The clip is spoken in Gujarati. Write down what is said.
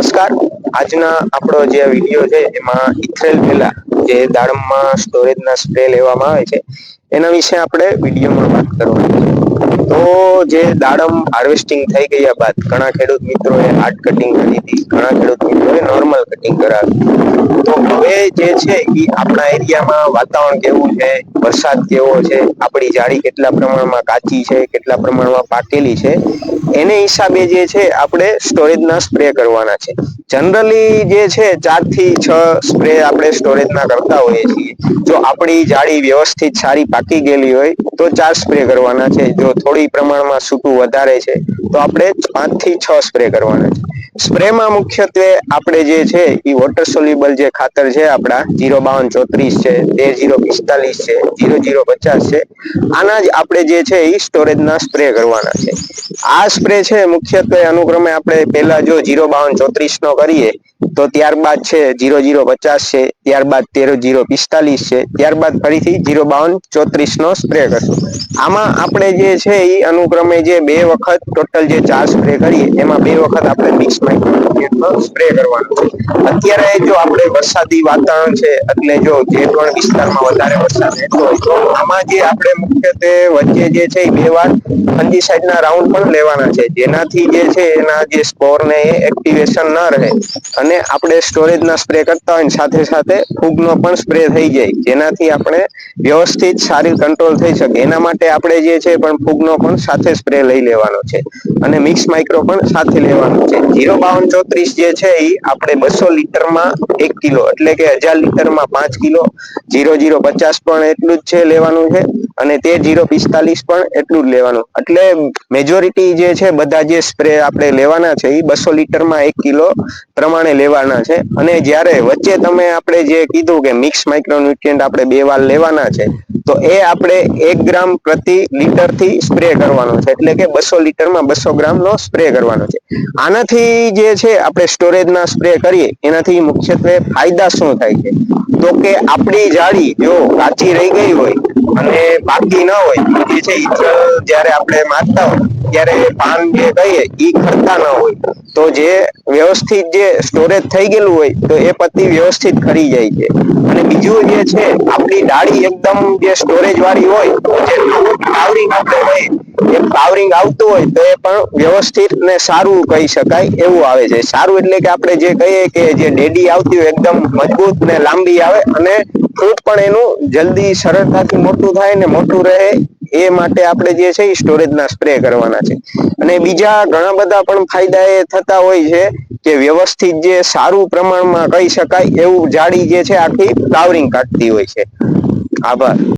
નમસ્કાર. આજના આપણો જે વીડિયો છે, એમાં ઇથરેલ પેલા જે દાડમમાં સ્ટોરેજના સ્પ્રે લેવામાં આવે છે, એના વિશે આપણે વિડીયોમાં વાત કરવાની છે. તો જે દાડમ હાર્વેસ્ટિંગ થઈ ગયા બાદ ઘણા ખેડૂત મિત્રોએ હાર્ડ કટિંગ કરી હતી ઘણા ખેડૂત મિત્રોએ નોર્મલ કટિંગ કરાવી. તો હવે જે છે એ આપણા એરિયામાં વાતાવરણ કેવું છે? વરસાદ કેવો છે? આપણી જાળી કેટલા પ્રમાણમાં કાચી છે? કેટલા પ્રમાણમાં પાકેલી છે? એને હિસાબે જે છે આપણે સ્ટોરેજના સ્પ્રે કરવાના છે. જનરલી જે છે ચારથી છ સ્પ્રે આપણે સ્ટોરેજના કરતા હોઈએ છીએ. જો આપણી જાળી વ્યવસ્થિત સારી પાકી ગયેલી હોય તો ચાર સ્પ્રે કરવાના છે. જો થોડી પ્રમાણમાં સૂકું વધારે છે, તો આપણે પાંચથી છ સ્પ્રે કરવાના છે. સ્પ્રેમાં મુખ્યત્વે આપણે જે છે એ વોટર સોલ્યુબલ જે ખાતર છે, આપણા જીરો બાવન ચોત્રીસ છે તેર જીરો પિસ્તાલીસ છે, જીરો જીરો પચાસ છે, આના જ આપણે જે છે એ સ્ટોરેજના સ્પ્રે કરવાના છે. આ સ્પ્રે છે, મુખ્યત્વે અનુક્રમે આપણે પહેલા જો જીરો બાવન ચોત્રીસ નો કરીએ, તો ત્યારબાદ છે, જીરો જીરો પચાસ છે, ત્યારબાદ તેર જીરો પિસ્તાલીસ છે, ત્યારબાદ ફરીથી જીરો બાવન ચોત્રીસ નો સ્પ્રે કરશું. આમાં આપણે જે છે એ અનુક્રમે જે બે વખત ટોટલ જે ચાર સ્પ્રે કરીએ, એમાં બે વખત આપણે મિક્સ માઇક્રોન્યુટ્રિયન્ટનો સ્પ્રે કરવાનો. અત્યારે જો આપણે વરસાદી વાતાવરણ છે, એટલે જો જે પણ વિસ્તારમાં વધારે વરસાદ રહેતો હોય તો આમાં જે આપણે મુખ્યત્વે વચ્ચે જે છે બે વાર ફંજીસાઇડના રાઉન્ડ પણ લેવાના છે. જેનાથી જે છે એના જે સ્પોર ને એક્ટિવેશન ન રહે અને આપણે સ્ટોરેજના સ્પ્રે કરતા હોય સાથે સાથે ફૂગનો પણ સ્પ્રે થઈ જાય. જેનાથી આપણે વ્યવસ્થિત સારી કંટ્રોલ થઈ શકે. એના માટે આપણે જે છે પણ ફૂગનો પણ સાથે સ્પ્રે લઈ લેવાનો છે અને મિક્સ માઇક્રો પણ સાથે લેવાનો છે. જીરો બાવન ચોત્રીસ જે છે એ આપણે બસો લીટરમાં એક કિલો, એટલે કે હજાર લીટરમાં પાંચ કિલો. જીરો જીરો પચાસ પણ એટલું જ છે લેવાનું છે, અને તે જીરો પિસ્તાલીસ પણ એટલું જ લેવાનું. એટલે મેજોરિટી જે છે બધા જે સ્પ્રે આપણે લેવાના છે એ બસો લીટરમાં એક કિલો પ્રમાણે લેવાના છે. અને જ્યારે વચ્ચે તમે આપણે જે કીધું કે મિક્સ માઇક્રોન્યુટ્રિયન્ટ આપણે બે વાર લેવાના છે, તો એ આપણે એક ગ્રામ પ્રતિ લીટરથી સ્પ્રે કરવાનો છે. એટલે કે બસો લીટરમાં બસો ગ્રામ નો સ્પ્રે કરવાનો છે. આનાથી જે છે આપણે સ્ટોરેજના સ્પ્રે કરીએ, એનાથી મુખ્યત્વે ફાયદા શું થાય છે? તો કે આપણી જાળી જો કાચી રહી ગઈ હોય અને બાકી ન હોય, એ છે જ્યારે આપણે મારતા હોય ત્યારે પાન જે કહીએ એ ખરતા ન હોય. તો જે વ્યવસ્થિત જે સ્ટોરેજ થઈ ગયેલું હોય, તો એ પત્તી વ્યવસ્થિત ખરી જાય છે. અને બીજું જે છે, આપણી ડાળી એકદમ જે સ્ટોરેજ વાળી હોય, જે ફ્લાવરિંગ આપણે હોય એ ફ્લાવરિંગ આવતું હોય, તો એ પણ વ્યવસ્થિત ને સારું કહી શકાય એવું આવે છે. સારું એટલે કે આપણે જે કહીએ કે જે ડેડી આવતી હોય, એકદમ મજબૂત ને લાંબી આવે અને ફ્રૂટ પણ એનું જલ્દી સરળતાથી મોટું થાય ને મોટું રહે એ માટે આપણે જે છે એ સ્ટોરેજના સ્પ્રે કરવાના છે. અને બીજા ઘણા બધા પણ ફાયદા એ થતા હોય છે કે વ્યવસ્થિત જે સારું પ્રમાણમાં કહી શકાય એવું જાડી જે છે આખી ફ્લાવરિંગ કાઢતી હોય છે. આભાર.